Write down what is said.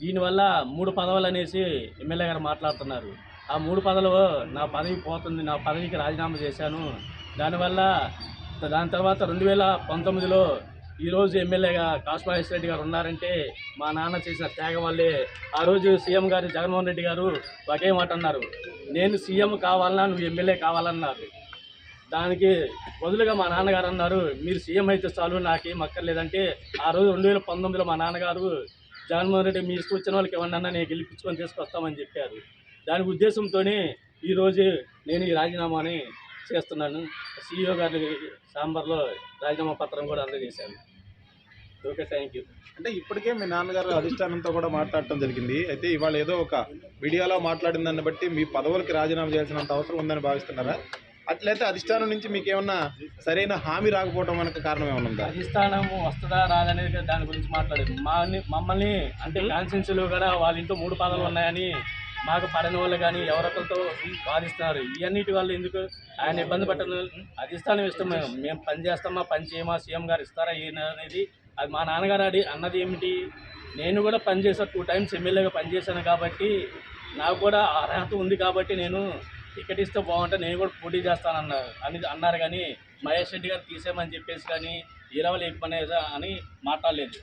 దీనివల్ల మూడు పదవులు అనేసి ఎమ్మెల్యే గారు మాట్లాడుతున్నారు. ఆ మూడు పదవులు నా పదవి పోతుంది నా పదవికి రాజీనామా చేశాను. దానివల్ల దాని తర్వాత రెండు వేల పంతొమ్మిదిలో ఈరోజు ఎమ్మెల్యేగా కాశ్మహేశ్వర రెడ్డి గారు ఉన్నారంటే మా నాన్న చేసిన త్యాగం వల్లే ఆ రోజు సీఎం గారు జగన్మోహన్ రెడ్డి గారు ఒకే మాట అన్నారు. నేను సీఎం కావాలన్నా నువ్వు ఎమ్మెల్యే కావాలన్నారు. దానికి బదులుగా మా నాన్నగారు అన్నారు మీరు సీఎం అయితే చాలు నాకేం అక్కర్లేదంటే ఆ రోజు రెండు వేల పంతొమ్మిదిలో మా నాన్నగారు జగన్మోహన్ రెడ్డి మీ ఇష్టం వచ్చిన వాళ్ళకి ఏమన్నా నేను గెలిపించుకొని తీసుకొస్తామని చెప్పారు. దాని ఉద్దేశంతోనే ఈరోజు నేను ఈ రాజీనామాని చేస్తున్నాను. సీఈఓ గారి సాంబార్లో రాజీనామా పత్రం కూడా అందజేశాను ఓకే థ్యాంక్ యూ. అంటే ఇప్పటికే మీ నాన్నగారు అధిష్టానంతో కూడా మాట్లాడటం జరిగింది. అయితే ఇవాళ ఏదో ఒక మీడియాలో మాట్లాడిన దాన్ని బట్టి మీ పదవులకి రాజీనామా చేయాల్సినంత అవసరం ఉందని భావిస్తున్నారా? అట్లయితే అధిష్టానం నుంచి మీకు ఏమన్నా సరైన హామీ రాకపోవడం వెనక కారణం ఏమైనా ఉందా? అధిష్టానం వస్తుందా రాదనేది దాని గురించి మాట్లాడేది. మా మమ్మల్ని అంటే కాన్సెన్స్లో కూడా వాళ్ళ ఇంట్లో మూడు పాదాలు ఉన్నాయని మాకు పడని వాళ్ళు కానీ ఎవరొకరితో బాధిస్తున్నారు ఇవన్నిటి వల్ల ఎందుకు ఆయన ఇబ్బంది పెట్టడం అధిష్టానం ఇష్టం మేము. మేము పని చేస్తామా పని చేయమా సీఎం గారు ఇస్తారా అనేది అది మా నాన్నగారు అడి అన్నది ఏమిటి? నేను కూడా పనిచేసా టూ టైమ్స్ ఎమ్మెల్యేగా పనిచేశాను కాబట్టి నాకు కూడా అర్హత ఉంది కాబట్టి నేను టికెట్ ఇస్తే బాగుంటే నేను కూడా పోటీ చేస్తానన్నారు. అని అన్నారు కానీ మహేష్ రెడ్డి గారు తీసేయమని చెప్పేసి కానీ ఈరవలు ఎక్కువ అని మాట్లాడలేదు.